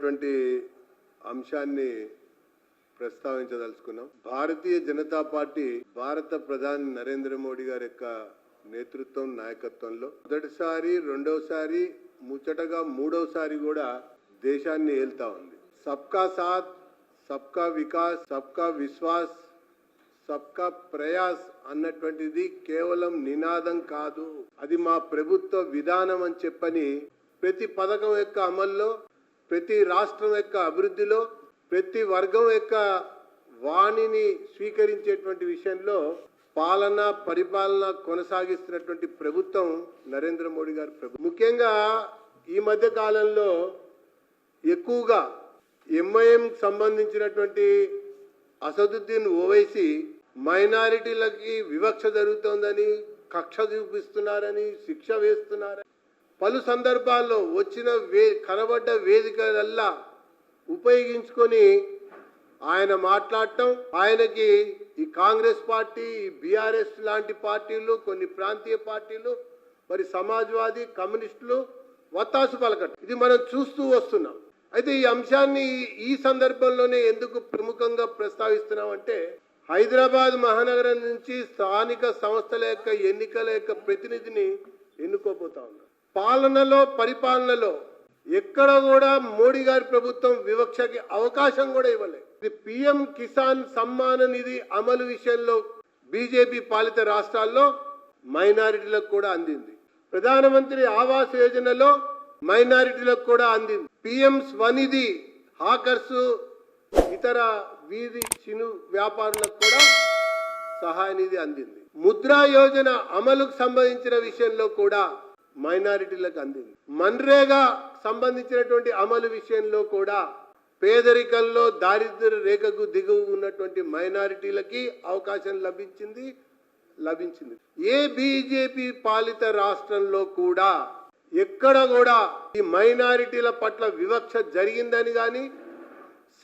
అనేటువంటి అంశాన్ని ప్రస్తావించదలుచుకున్నాం. భారతీయ జనతా పార్టీ భారత ప్రధాని నరేంద్ర మోడీ గారి యొక్క నేతృత్వం నాయకత్వంలో మొదటిసారి రెండవసారి ముచ్చటగా మూడవసారి కూడా దేశాన్ని ఏల్తా ఉంది. సబ్కా సాత్ సబ్కా వికాస్ సబ్కా విశ్వాస్ సబ్కా ప్రయాస్ అన్నటువంటిది కేవలం నినాదం కాదు. అది మా ప్రభుత్వ విధానం అని చెప్పని ప్రతి పథకం యొక్క అమల్లో ప్రతి రాష్ట్రం యొక్క అభివృద్ధిలో ప్రతి వర్గం యొక్క వాణిని స్వీకరించేటువంటి విషయంలో పాలన పరిపాలన కొనసాగిస్తున్నటువంటి ప్రభుత్వం నరేంద్ర మోడీ గారి ప్రభుత్వం ముఖ్యంగా ఈ మధ్య కాలంలో ఎక్కువగా ఎంఐఎం సంబంధించినటువంటి అసదుద్దీన్ ఓవైసీ మైనారిటీలకి వివక్ష జరుగుతోందని కక్ష చూపిస్తున్నారని శిక్ష వేస్తున్నారని పలు సందర్భాల్లో వచ్చిన వే కనబడ్డ వేదికలల్లా ఉపయోగించుకొని ఆయన మాట్లాడటం ఆయనకి ఈ కాంగ్రెస్ పార్టీ ఈ బీఆర్ఎస్ లాంటి పార్టీలు కొన్ని ప్రాంతీయ పార్టీలు మరి సమాజ్వాదీ కమ్యూనిస్టులు వత్తాసు పలకటం. ఇది మనం చూస్తూ వస్తున్నాం. అయితే ఈ అంశాన్ని ఈ- సందర్భంలోనే ఎందుకు ప్రముఖంగా ప్రస్తావిస్తున్నామంటే హైదరాబాద్ మహానగరం నుంచి స్థానిక సంస్థల యొక్క ఎన్నికల యొక్క ప్రతినిధిని ఎన్నుకోబోతా ఉన్నారు. పాలనలో పరిపాలనలో ఎక్కడ కూడా మోడీ గారి ప్రభుత్వం వివక్షకి అవకాశం కూడా ఇవ్వలేదు. ఇది పిఎం కిసాన్ సమ్మాన నిధి అమలు విషయంలో బీజేపీ పాలిత రాష్ట్రాల్లో మైనారిటీలకు కూడా అందింది. ప్రధానమంత్రి ఆవాస్ యోజనలో మైనారిటీలకు కూడా అందింది. పిఎం స్వనిధి హాకర్స్ ఇతర వీధి చిను వ్యాపారులకు కూడా సహాయ నిధి అందింది. ముద్రా యోజన అమలుకు సంబంధించిన విషయంలో కూడా మైనారిటీలకు అందింది. మన్రేగా సంబంధించినటువంటి అమలు విషయంలో కూడా పేదరికంలో దారిద్ర్య రేఖకు దిగువ ఉన్నటువంటి మైనారిటీలకి అవకాశం లభించింది లభించింది. ఏ బీజేపీ పాలిత రాష్ట్రంలో కూడా ఎక్కడ కూడా ఈ మైనారిటీల పట్ల వివక్ష జరిగిందని కానీ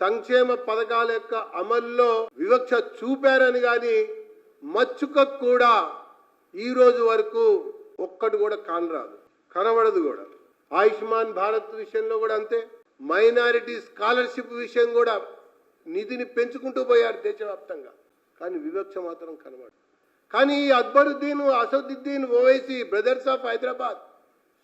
సంక్షేమ పథకాల యొక్క అమల్లో వివక్ష చూపారని కానీ మచ్చుక కూడా ఈ రోజు వరకు ఒక్కటి కూడా కానరాదు కనబడదు కూడా. ఆయుష్మాన్ భారత్ విషయంలో కూడా అంతే. మైనారిటీ స్కాలర్షిప్ విషయం కూడా నిధిని పెంచుకుంటూ పోయారు దేశవ్యాప్తంగా. కానీ వివక్ష మాత్రం కనబడదు. కానీ ఈ Akbaruddin Asaduddin Owaisi brothers of Hyderabad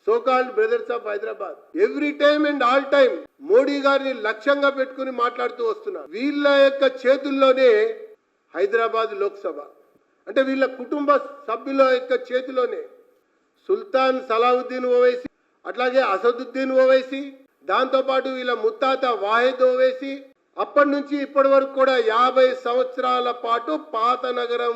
so called brothers of Hyderabad every time and all time Modi గారిని లక్ష్యంగా పెట్టుకుని మాట్లాడుతూ వస్తున్నారు. వీళ్ళ యొక్క చేతుల్లోనే హైదరాబాద్ లోక్సభ. అంటే వీళ్ళ కుటుంబ సభ్యుల యొక్క చేతిలోనే సుల్తాన్ సలావుద్దీన్ ఓవైసీ అట్లాగే అసదుద్దీన్ ఓవైసీ దాంతోపాటు వీళ్ళ ముత్తాత వాహిద్ ఓవైసీ అప్పటి నుంచి ఇప్పటి వరకు కూడా యాభై సంవత్సరాల పాటు పాత నగరం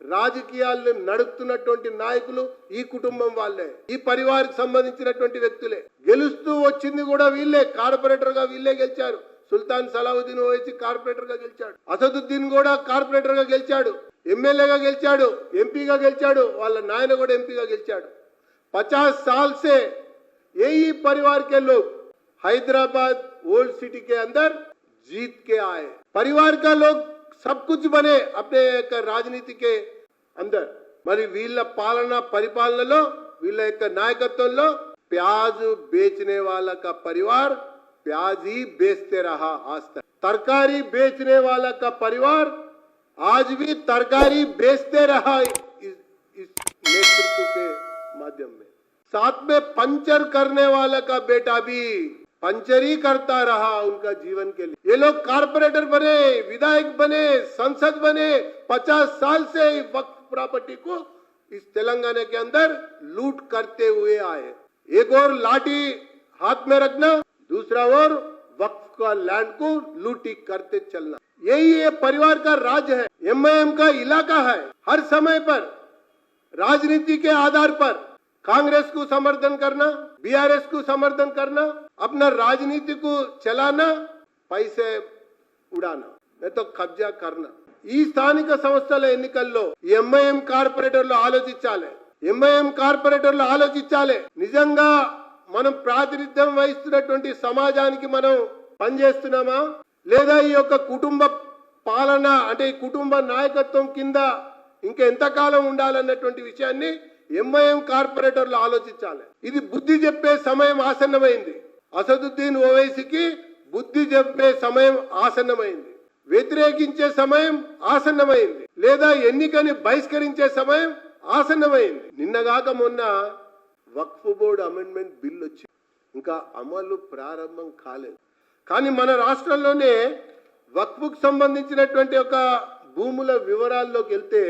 రాజకీయాలను నడుపుతున్నటువంటి నాయకులు ఈ కుటుంబం వాళ్ళే. ఈ పరివారికి సంబంధించినటువంటి వ్యక్తులే. గెలుస్తూ వచ్చింది కూడా వీళ్ళే కార్పొరేటర్గా వీళ్ళే గెలిచారు. సుల్తాన్ సలావుద్దీన్ ఓవైసీ కార్పొరేటర్గా గెలిచాడు. అసదుద్దీన్ కూడా కార్పొరేటర్గా గెలిచాడు. ఎమ్మెల్యేగా గెలిచాడు ఎంపీగా గెలిచాడు వాళ్ళ నాయన కూడా ఎంపీగా గెలిచాడు. पचास साल से यही परिवार के लोग हैदराबाद ओल्ड सिटी के अंदर जीत के आए परिवार का लोग सब कुछ बने अपने యొక్క రాజనీతి के अंदर మరి వీళ్ళ పాలన పరిపాలనలో వీళ్ళ యొక్క నాయకత్వంలో ప్యాజ్ बेचने वाला का परिवार प्याज ही बेचते रहा आज तक तरकारी बेचने वाला का परिवार आज भी तरकारी बेचते रहा इस, इस नेतृत्व के माध्यम में साथ में पंचर करने वाला का बेटा भी पंचर ही करता रहा उनका जीवन के लिए। ये लोग कारपोरेटर बने, विधायक बने, संसद बने, पचास साल से वक्त प्रॉपर्टी को इस तेलंगाना के अंदर लूट करते हुए आए। एक और लाठी हाथ में रखना, दूसरा और वक्त का लैंड को लूटी करते चलना। यही ये परिवार का राज है। एमआईएम का इलाका है। हर समय पर, राजनीति के आधार पर। कांग्रेस को समर्थन करना बीआरएस को समर्थन करना अपना राजनीति को चलाना पैसे ఉడానా లేకపోతే కబ్జా కర్ణ ఈ స్థానిక సంస్థల ఎన్నికల్లో ఎంఐఎం కార్పొరేటర్లు ఆలోచించాలి ఎంఐఎం కార్పొరేటర్లు ఆలోచించాలి నిజంగా మనం ప్రాతినిధ్యం వహిస్తున్నటువంటి సమాజానికి మనం పనిచేస్తున్నామా లేదా ఈ యొక్క కుటుంబ పాలన అంటే ఈ కుటుంబ నాయకత్వం కింద ఇంకా ఎంతకాలం ఉండాలన్నటువంటి విషయాన్ని ఎంఐఎం కార్పొరేటర్లు ఆలోచించాలి. ఇది బుద్ధి చెప్పే సమయం ఆసన్నమైంది. అసదుద్దీన్ ఓవైసీకి బుద్ధి చెప్పే సమయం ఆసన్నమైంది. వ్యతిరేకించే సమయం ఆసన్నమైంది. లేదా ఎన్నికని బహిష్కరించే సమయం ఆసన్నమైంది. నిన్నగాక మొన్న వక్ఫ్ బోర్డు అమెండ్మెంట్ బిల్ వచ్చి ఇంకా అమలు ప్రారంభం కాలేదు. కానీ మన రాష్ట్రంలోనే వక్ఫ్కు సంబంధించినటువంటి ఒక భూముల వివరాల్లోకి వెళ్తే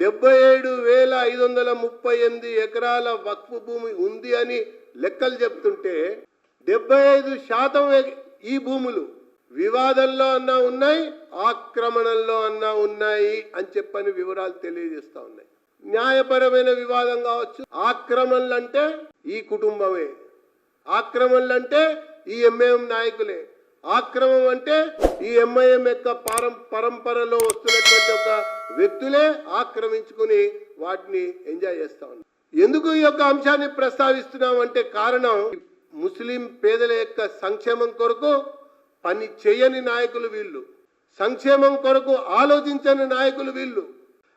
డెబ్బై ఏడు వేల ఐదు వందల ముప్పై ఎనిమిది ఎకరాల వక్ఫ్ భూమి ఉంది అని లెక్కలు చెప్తుంటే డెబ్బై ఐదు శాతం ఈ భూములు వివాదంలో అన్నా ఉన్నాయి ఆక్రమణల్లో అన్నా ఉన్నాయి అని చెప్పని వివరాలు తెలియజేస్తా ఉన్నాయి. న్యాయపరమైన వివాదం కావచ్చు. ఆక్రమణలు అంటే ఈ కుటుంబమే. ఆక్రమణలు అంటే ఈ ఎంఐఎం నాయకులే. ఆక్రమం అంటే ఈ ఎంఐఎం యొక్క పరం పరంపరలో వస్తున్నటువంటి ఒక వ్యక్తులే ఆక్రమించుకుని వాటిని ఎంజాయ్ చేస్తా ఉన్నారు. ఎందుకు ఈ యొక్క అంశాన్ని ప్రస్తావిస్తున్నాం అంటే కారణం ముస్లిం పేదల యొక్క సంక్షేమం కొరకు పని చేయని నాయకులు వీళ్ళు. సంక్షేమం కొరకు ఆలోచించని నాయకులు వీళ్ళు.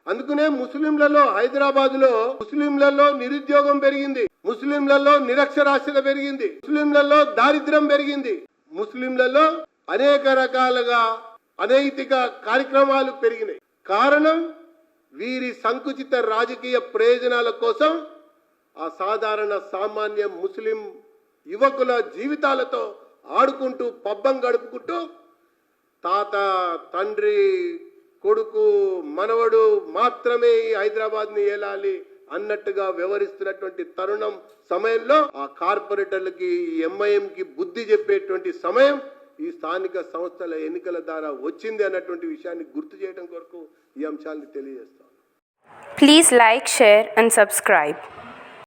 అందుకనే ముస్లింలలో హైదరాబాద్లో ముస్లింలలో నిరుద్యోగం పెరిగింది. ముస్లింలలో నిరక్షరాస్యత పెరిగింది. ముస్లింలలో దారిద్ర్యం పెరిగింది. ముస్లింలలో అనేక రకాలుగా అనైతిక కార్యక్రమాలు పెరిగినాయి. కారణం వీరి సంకుచిత రాజకీయ ప్రయోజనాల కోసం ఆ సాధారణ సామాన్య ముస్లిం యువకుల జీవితాలతో ఆడుకుంటూ పబ్బం గడుపుకుంటూ తాత తండ్రి కొడుకు మనవడు మాత్రమే ఈ హైదరాబాద్ని ఏలాలి అన్నట్టుగా వ్యవహరిస్తున్నటువంటి తరుణం సమయంలో ఆ కార్పొరేటర్లకి ఈ బుద్ధి చెప్పేటువంటి సమయం ఈ స్థానిక సంస్థల ఎన్నికల ద్వారా వచ్చింది అన్నటువంటి విషయాన్ని గుర్తు చేయడం కొరకు ఈ అంశాన్ని తెలియజేస్తాను. Please like share and subscribe